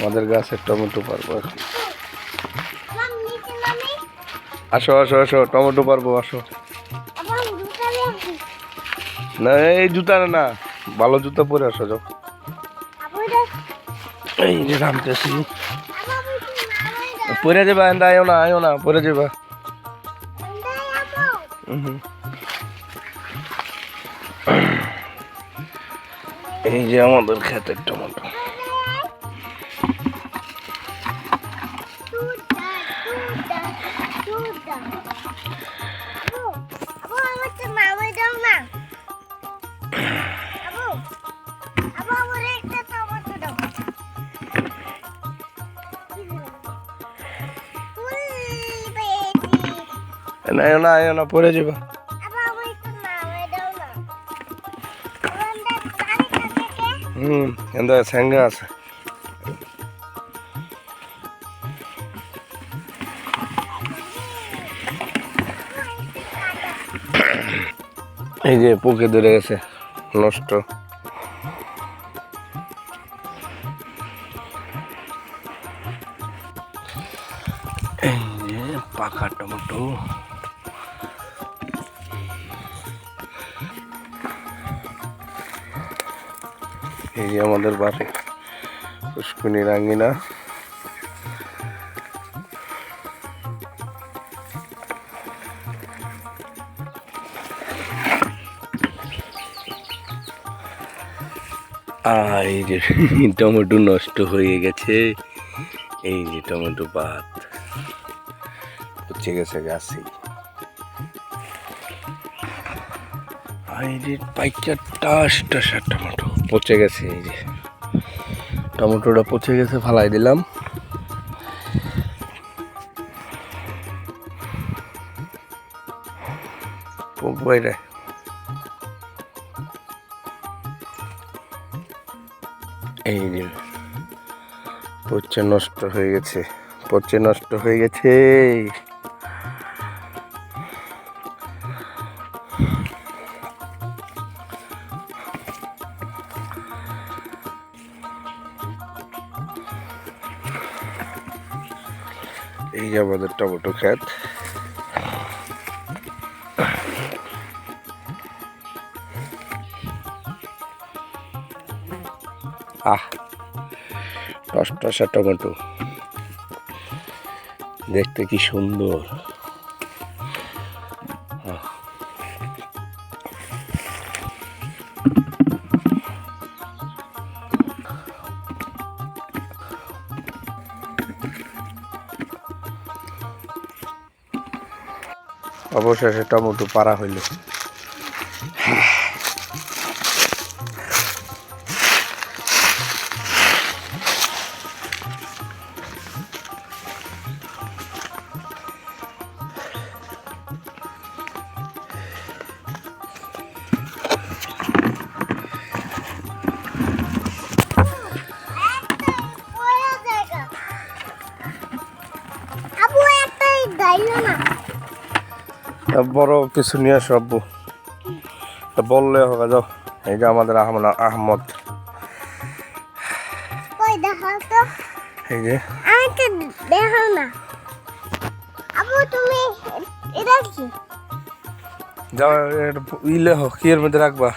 আমাদের গাছের টমেটো পারব মাম আসো আসো আসো, টমেটো পারব, আসো। না, এই জুতা না ভালো জুতা পরে আসো, যাও। এই যে নামতেছি। পরে যাবা এন্দা আয়ো না আয়ো না, পরে যাবা। এই যে আমাদের ক্ষেতের টমেটো। আয়ো না আয়ো না পরে যাবা। হুম এন্দা স্যাঙ্গা আছে। এই যে পোকে ধরে গেছে, নষ্ট। পাকা টমেটো। এই আমাদের বাড়ি। পুষ্কুনি রাঙ্গিনা। আহ, এই যে টমেটো নষ্ট হয়ে গেছে। এই যে টমেটো পাত। হচ্ছে গেছে গাছে। এই যে পাইকার টাস টাসা টমেটো। পচে গেছে, এই যে। টমেটোটা পচে গেছে, ফালাই দিলাম। বাইরে। এই যে, পচে নষ্ট হয়ে গেছে, পচে নষ্ট হয়ে গেছে। এই আমাদের টমেটো ক্ষেত। আহ টস টসা টমেটো। দেখতে কি সুন্দর। অবশেষে টমেটো পাড়া হইল। বড় কিছু নিয়ে আসো আব্বু। তা বললে হবে যাও। এই যে আমাদের আহমদ আহমদ। কই দেখাও তো। এই যে। আমাকে দেখাও না। আপু তুমি এটা কি? যাও এটা ইলে হোক কি এর মধ্যে রাখবা।